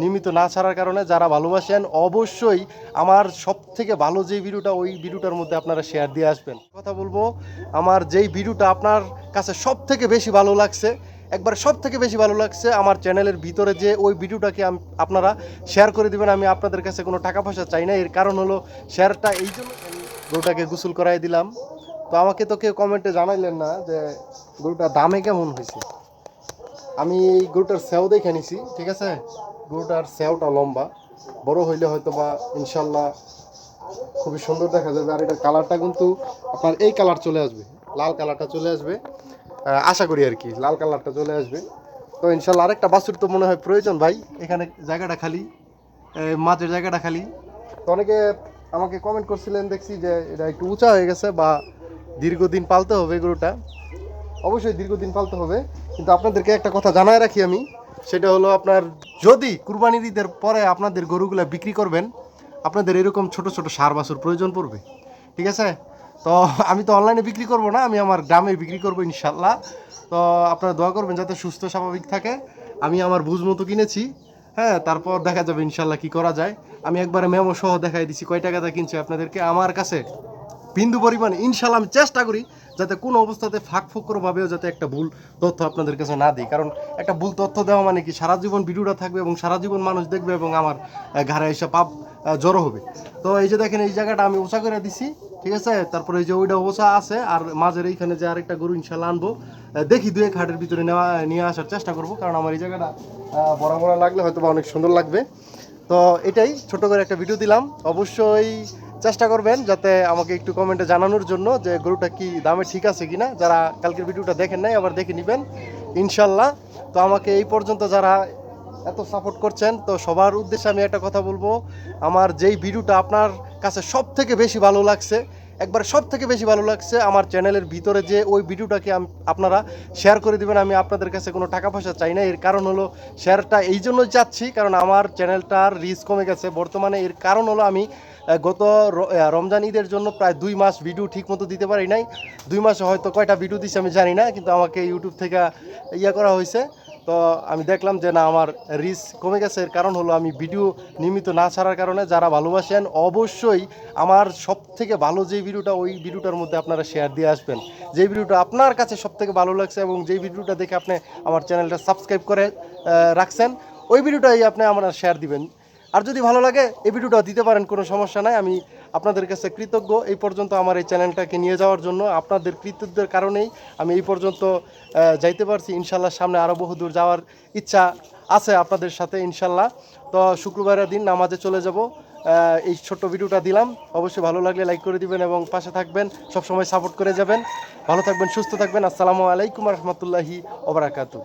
নিয়মিত না ছাড়ার কারণে যারা ভালোবাসেন, অবশ্যই আমার সব থেকে ভালো যে ভিডিওটা, ওই ভিডিওটার মধ্যে আপনারা শেয়ার দিয়ে আসবেন। কথা বলব, আমার যেই ভিডিওটা আপনার কাছে সব থেকে বেশি ভালো লাগছে, একবার সব থেকে বেশি ভালো লাগছে, আমার চ্যানেলের ভিতরে যে ওই ভিডিওটাকে আপনারা শেয়ার করে দিবেন, আমি আপনাদের কাছে কোনো টাকা পয়সা চাই না। এর কারণ হলো শেয়ারটা এই জন্য গরুটাকে গোসল করাই দিলাম। তো আমাকে তো কেউ কমেন্টে জানাইলেন না যে গরুটা দামে কেমন হয়েছে। আমি এই গরুটার সেও দেখে নিছি, ঠিক আছে? গরুটার সেওটা লম্বা। বড় হইলে হয়তো বা ইনশাল্লাহ খুবই সুন্দর দেখা যাবে। আর এটার কালারটা কিন্তু আপনার এই কালার চলে আসবে। লাল কালারটা চলে আসবে। আশা করি আর কি, লাল কালারটা চলে আসবে। তো ইনশাল্লাহ আরেকটা বাছুর তো মনে হয় প্রয়োজন ভাই। এখানে জায়গাটা খালি মাঝের জায়গাটা খালি। তো অনেকে আমাকে কমেন্ট করছিলেন, দেখছি যে এটা একটু উঁচা হয়ে গেছে বা দীর্ঘদিন পালতে হবে গরুটা। অবশ্যই দীর্ঘদিন পালতে হবে। কিন্তু আপনাদেরকে একটা কথা জানায় রাখি আমি, সেটা হলো আপনার যদি কুরবানির ঈদের পরে আপনাদের গরুগুলো বিক্রি করবেন, আপনাদের এরকম ছোট ছোট সার বাছুর প্রয়োজন পড়বে। ঠিক আছে? তো আমি তো অনলাইনে বিক্রি করব না, আমি আমার গ্রামে বিক্রি করব ইনশাল্লাহ তো আপনারা দোয়া করবেন যাতে সুস্থ, স্বাভাবিক থাকে। আমি আমার বুঝ মতো কিনেছি হ্যাঁ তারপর দেখা যাবে ইনশাল্লাহ কি করা যায়। আমি একবারে মেমো সহ দেখাই দিছি, কয় টাকাতে কিনছি আপনাদেরকে? আমার কাছে বিন্দু পরিমাণ ইনশাল্লাহ আমি চেষ্টা করি যাতে কোনো অবস্থাতে ফাঁক ফোকরভাবেও যাতে একটা ভুল তথ্য আপনাদের কাছে না দিই। কারণ একটা ভুল তথ্য দেওয়া মানে কি, সারা জীবন ভিডিওটা থাকবে এবং সারা জীবন মানুষ দেখবে এবং আমার ঘাড়ে এসে পাপ জড়ো হবে। তো এই যে দেখেন, এই জায়গাটা আমি উঁচা করে দিছি, ঠিক আছে? তারপরে এই যে ওইটা ওষা আছে, আর মাঝের এইখানে যে আরেকটা গরু ইনশাল্লাহ আনব দেখি এক হাটের ভিতরে নেওয়া, নিয়ে আসার চেষ্টা করব, কারণ আমার এই জায়গাটা বড় বড় লাগলে হয়তো বা অনেক সুন্দর লাগবে। তো এটাই ছোট করে একটা ভিডিও দিলাম। অবশ্যই চেষ্টা করবেন যাতে আমাকে একটু কমেন্টে জানানোর জন্য যে গরুটা কি দামে ঠিক আছে কিনা। যারা কালকের ভিডিওটা দেখেন নাই, আবার দেখে নেবেন ইনশাল্লাহ তো আমাকে এই পর্যন্ত যারা এত সাপোর্ট করছেন, তো সবার উদ্দেশ্যে আমি একটা কথা বলব। আমার যেই ভিডিওটা আপনার কাছে সব থেকে বেশি ভালো লাগছে একবার সব থেকে বেশি ভালো লাগছে আমার চ্যানেলের ভিতরে যে ওই ভিডিওটাকে আপনারা শেয়ার করে দেবেন, আমি আপনাদের কাছে কোনো টাকা পয়সা চাই না। এর কারণ হলো শেয়ারটা এই জন্যই চাচ্ছি কারণ আমার চ্যানেলটার রিচ কমে গেছে। বর্তমানে এর কারণ হলো আমি গত রমজান ঈদের জন্য প্রায় দুই মাস ভিডিও ঠিক মতো দিতে পারি নাই। দুই মাসে হয়তো কয়টা ভিডিও দিচ্ছি আমি জানি না, কিন্তু আমাকে ইউটিউব থেকে ইয়ে করা হয়েছে। তো আমি দেখলাম যে না, আমার রিচ কমে গেছে। এর কারণ হলো আমি ভিডিও নিয়মিত না ছাড়ার কারণে যারা ভালোবাসেন, অবশ্যই আমার সব থেকে ভালো যে ভিডিওটা ওই ভিডিওটার মধ্যে আপনারা শেয়ার দিয়ে আসবেন। যে ভিডিওটা আপনার কাছে সব থেকে ভালো লাগছে এবং যেই ভিডিওটা দেখে আপনি আমার চ্যানেলটা সাবস্ক্রাইব করে রাখছেন, ওই ভিডিওটাই আপনি আমার শেয়ার দিবেন। আর যদি ভালো লাগে, এই ভিডিওটা দিতে পারেন, কোনো সমস্যা নাই। আমি আপনাদের কাছে কৃতজ্ঞ। এই পর্যন্ত আমার এই চ্যানেলটাকে নিয়ে যাওয়ার জন্য আপনাদের কৃতজ্ঞের কারণেই আমি এই পর্যন্ত যাইতে পারছি। ইনশাল্লাহ সামনে আরও বহুদূর যাওয়ার ইচ্ছা আছে আপনাদের সাথে ইনশাল্লাহ তো শুক্রবারের দিন নামাজে চলে যাব। এই ছোট্ট ভিডিওটা দিলাম। অবশ্যই ভালো লাগলে লাইক করে দিবেন এবং পাশে থাকবেন। সবসময় সাপোর্ট করে যাবেন। ভালো থাকবেন, সুস্থ থাকবেন। আসসালামু আলাইকুম রহমতুল্লাহি ওবরাকাতু